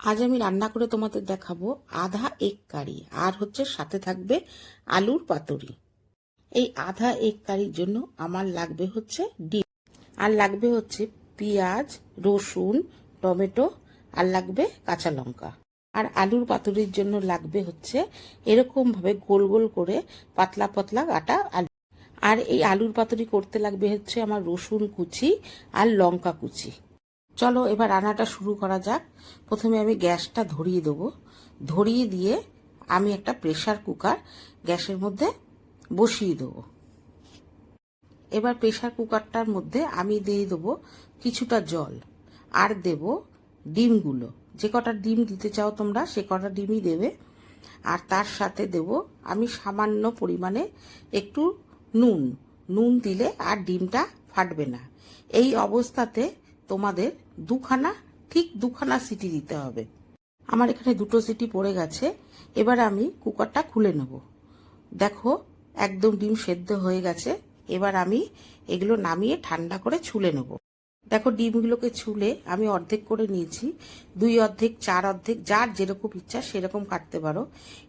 আজ আমি রান্না করে তোমাদের দেখাবো আধা এক কারি, আর হচ্ছে সাথে থাকবে আলুর পাতুরি। এই আধা এক কারির জন্য আমার লাগবে হচ্ছে ডিম, আর লাগবে হচ্ছে পেঁয়াজ, রসুন, টমেটো, আর লাগবে কাঁচা লঙ্কা। আর আলুর পাতুরির জন্য লাগবে হচ্ছে এরকম ভাবে গোল গোল করে পাতলা পাতলা কাটা আলু। আর এই আলুর পাতুরি করতে লাগবে হচ্ছে আমার রসুন কুচি আর লঙ্কা কুচি। চলো এবার রান্নাটা শুরু করা যাক। প্রথমে আমি গ্যাসটা ধরিয়ে দেবো। ধরিয়ে দিয়ে আমি একটা প্রেশার কুকার গ্যাসের মধ্যে বসিয়ে দেবো। এবার প্রেশার কুকারটার মধ্যে আমি দিয়ে দেবো কিছুটা জল। আর দেব ডিমগুলো। যে কটা ডিম দিতে চাও তোমরা, সে কটা ডিমই দেবে। আর তার সাথে দেব আমি সামান্য পরিমাণে একটু নুন। নুন দিলে আর ডিমটা ফাটবে না। এই অবস্থাতে তোমাদের দুখানা, ঠিক দুখানা সিটি দিতে হবে। আমার এখানে দুটো সিটি পড়ে গেছে, এবার আমি কুকারটা খুলে নেব। দেখো, একদম ডিম সেদ্ধ হয়ে গেছে, এবার আমি এগুলো নামিয়ে ঠান্ডা করে ছুলে নেব। দেখো, ডিমগুলোকে ছুলে আমি অর্ধেক করে নিয়েছি, দুই অর্ধেক, চার অর্ধেক, যার যেরকম ইচ্ছা সেরকম কাটতে পারো।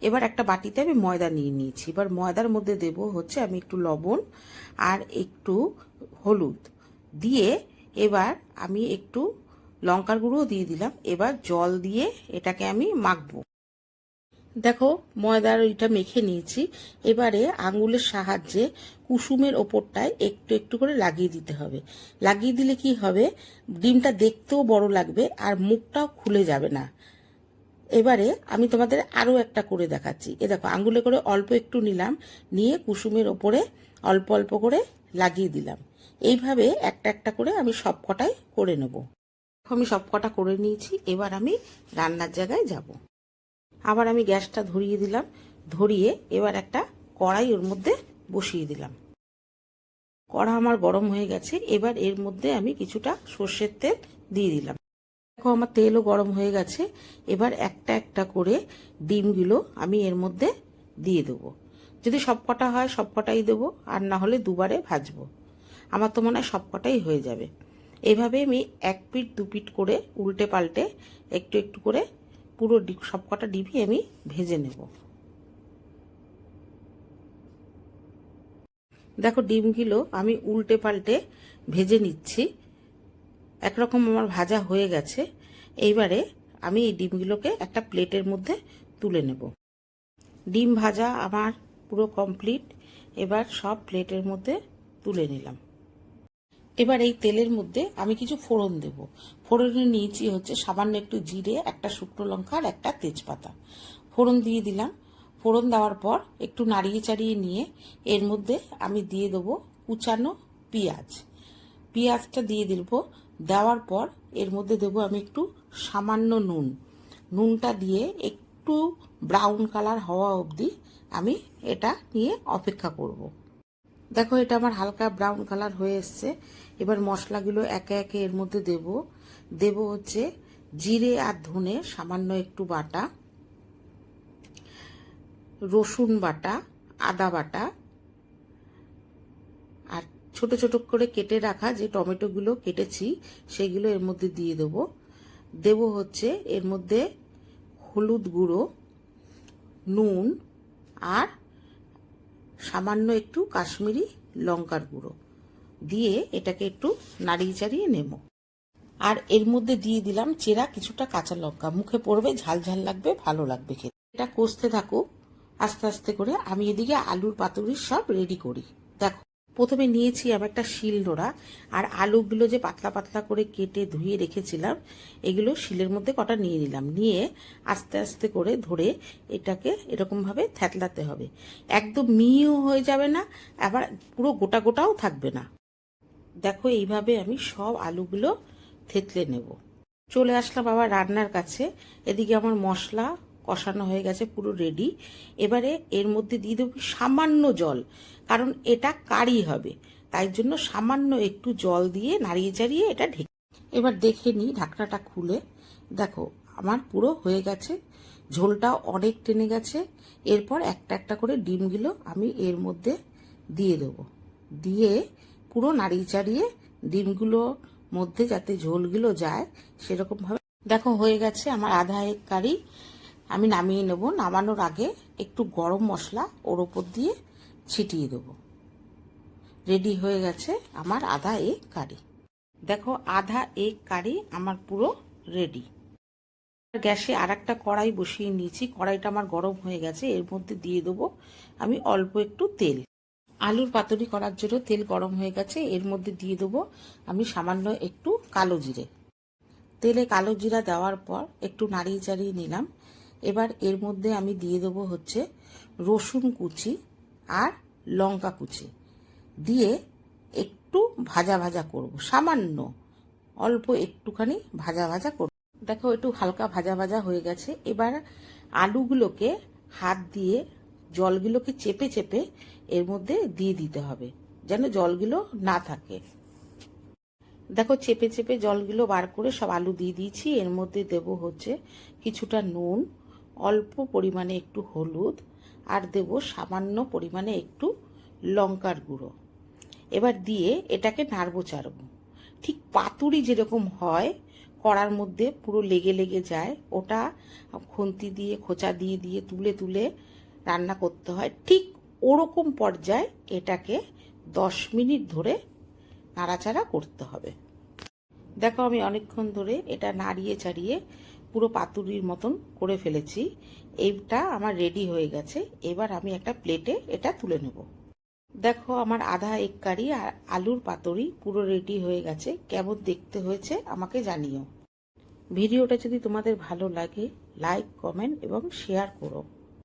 এবার একটা বাটিতে আমি ময়দা নিয়ে নিয়েছি। এবার ময়দার মধ্যে দেব হচ্ছে আমি একটু লবণ আর একটু হলুদ। দিয়ে এবার আমি একটু লঙ্কার গুঁড়ো দিয়ে দিলাম। এবার জল দিয়ে এটাকে আমি মাখবো। দেখো, ময়দার ওইটা মেখে নিয়েছি। এবারে আঙুলের সাহায্যে কুসুমের ওপরটায় একটু একটু করে লাগিয়ে দিতে হবে। লাগিয়ে দিলে কি হবে? ডিমটা দেখতেও বড় লাগবে আর মুখটাও খুলে যাবে না। এবারে আমি তোমাদের আরও একটা করে দেখাচ্ছি। এ দেখো, আঙুলে করে অল্প একটু নিলাম। নিয়ে কুসুমের ওপরে অল্প অল্প করে লাগিয়ে দিলাম। এইভাবে একটা একটা করে আমি সব কটাই করে নেব। আমি সব কটা করে নিয়েছি, এবার আমি রান্নার জায়গায় যাব। আবার আমি গ্যাসটা ধরিয়ে দিলাম, ধরিয়ে এবার একটা কড়াই ওর মধ্যে বসিয়ে দিলাম। কড়া আমার গরম হয়ে গেছে, এবার এর মধ্যে আমি কিছুটা সর্ষের তেল দিয়ে দিলাম। দেখো আমার তেলও গরম হয়ে গেছে, এবার একটা একটা করে ডিমগুলো আমি এর মধ্যে দিয়ে দেবো। যদি সব কটা হয় সব কটাই দেবো, আর না হলে দুবারে ভাজবো। আমার তো মনে হয় সবকটাই হয়ে যাবে। এইভাবে আমি এক পিঠ, দু পিঠ করে উল্টে পাল্টে একটু একটু করে পুরো সব কটা ডিমই আমি ভেজে নেব। দেখো ডিমগুলো আমি উল্টে পাল্টে ভেজে নিচ্ছি। একরকম আমার ভাজা হয়ে গেছে। এইবারে আমি এই ডিমগুলোকে একটা প্লেটের মধ্যে তুলে নেব। ডিম ভাজা আমার পুরো কমপ্লিট। এবার সব প্লেটের মধ্যে তুলে নিলাম। এবার এই তেলের মধ্যে আমি কিছু ফোড়ন দেব। ফোড়নে নিয়েছি হচ্ছে সামান্য একটু জিরে, একটা শুকনো লঙ্কা আর একটা তেজপাতা। ফোড়ন দিয়ে দিলাম। ফোড়ন দেওয়ার পর একটু নাড়িয়ে চাড়িয়ে নিয়ে এর মধ্যে আমি দিয়ে দেবো কুচানো পেঁয়াজ। পেঁয়াজটা দিয়ে দিব। দেওয়ার পর এর মধ্যে দেবো আমি একটু সামান্য নুন। নুনটা দিয়ে একটু ব্রাউন কালার হওয়া অবধি আমি এটা নিয়ে অপেক্ষা করব। দেখো, এটা আমার হালকা ব্রাউন কালার হয়ে এসছে। এবার মশলাগুলো একে একে এর মধ্যে দেব। দেব হচ্ছে জিরে আর ধনে, সামান্য একটু বাটা, রসুন বাটা, আদা বাটা, আর ছোট ছোট করে কেটে রাখা যে টমেটোগুলো কেটেছি, সেগুলো এর মধ্যে দিয়ে দেব। দেব হচ্ছে এর মধ্যে হলুদ গুঁড়ো, নুন আর সামান্য একটু কাশ্মীরি লঙ্কার গুঁড়ো। দিয়ে এটাকে একটু নাড়িয়ে চাড়িয়ে নেব। আর এর মধ্যে দিয়ে দিলাম চেরা কিছুটা কাঁচা লঙ্কা। মুখে পড়বে, ঝাল ঝাল লাগবে, ভালো লাগবে খেতে। এটা কষতে থাকুক। আস্তে আস্তে করে আমি এদিকে আলুর পাতুরির সব রেডি করি। দেখো প্রথমে নিয়েছি আমি একটা শিল নোড়া, আর আলুগুলো যে পাতলা পাতলা করে কেটে ধুয়ে রেখেছিলাম, এগুলো শিলের মধ্যে কটা নিয়ে নিলাম। নিয়ে আস্তে আস্তে করে ধরে এটাকে এরকমভাবে থ্যাতলাতে হবে। একদম মিও হয়ে যাবে না, আবার পুরো গোটা গোটাও থাকবে না। দেখো এইভাবে আমি সব আলুগুলো থেতলে নেব। চলে আসলাম আবার রান্নার কাছে। এদিকে আমার মশলা কষানো হয়ে গেছে পুরো রেডি এবারে এর মধ্যে দিয়ে দেবো সামান্য জল, কারণ এটা কারি হবে। তাই জন্য সামান্য একটু জল দিয়ে নাড়িয়ে চাড়িয়ে এটা ঢেকে এবার দেখে নিই ঢাকনাটা খুলে। দেখো, আমার পুরো হয়ে গেছে। ঝোলটা অনেক টেনে গেছে। এরপর একটা একটা করে ডিমগুলো আমি এর মধ্যে দিয়ে দেবো। দিয়ে পুরো নাড়িয়ে চাড়িয়ে ডিমগুলো মধ্যে যাতে ঝোলগুলো যায়, সেরকমভাবে। দেখো, হয়ে গেছে আমার আধা এক কারি। আমি নামিয়ে নেব। নামানোর আগে একটু গরম মশলা ওর ওপর দিয়ে ছিটিয়ে দেবো। রেডি হয়ে গেছে আমার আধা এক কারি। দেখো, আধা এক কারি আমার পুরো রেডি। গ্যাসে আর একটা কড়াই বসিয়ে নিয়েছি। কড়াইটা আমার গরম হয়ে গেছে। এর মধ্যে দিয়ে দেবো আমি অল্প একটু তেল। আলুর পাতুরি করার জন্য তেল গরম হয়ে গেছে। এর মধ্যে দিয়ে দেবো আমি সামান্য একটু কালো জিরে। তেলে কালো জিরা দেওয়ার পর একটু নাড়িয়ে চাড়িয়ে নিলাম। এবার এর মধ্যে আমি দিয়ে দেবো হচ্ছে রসুন কুচি আর লঙ্কা কুচি। দিয়ে একটু ভাজা ভাজা করব, সামান্য, অল্প একটুখানি ভাজা ভাজা করব। দেখো একটু হালকা ভাজা ভাজা হয়ে গেছে। এবার আলুগুলোকে হাত দিয়ে, জলগুলোকে চেপে চেপে এর মধ্যে দিয়ে দিতে হবে, যেন জলগুলো না থাকে। দেখো চেপে চেপে জলগুলো বার করে সব আলু দিয়ে দিয়েছি। এর মধ্যে দেব হচ্ছে কিছুটা নুন অল্প পরিমাণে একটু হলুদ আর দেব সামান্য পরিমাণে একটু লঙ্কার গুঁড়ো। এবার দিয়ে এটাকে নাড়বো চাড়বো। ঠিক পাতুরি যেরকম হয়, কড়ার মধ্যে পুরো লেগে লেগে যায়। ওটা খুন্তি দিয়ে, খোঁচা দিয়ে দিয়ে তুলে তুলে রান্না করতে হয়। ঠিক ওরকম পর্যায়ে এটাকে দশ মিনিট ধরে নাড়াচাড়া করতে হবে। দেখো আমি অনেকক্ষণ ধরে এটা নাড়িয়ে চাড়িয়ে পুরো পাতুরির মতন করে ফেলেছি। এইটা আমার রেডি হয়ে গেছে। এবার আমি একটা প্লেটে এটা তুলে নেব। দেখো আমার আধা এক কারি আর আলুর পাতুরি পুরো রেডি হয়ে গেছে। কেমন দেখতে হয়েছে আমাকে জানিও। ভিডিওটা যদি তোমাদের ভালো লাগে লাইক কমেন্ট এবং শেয়ার করো।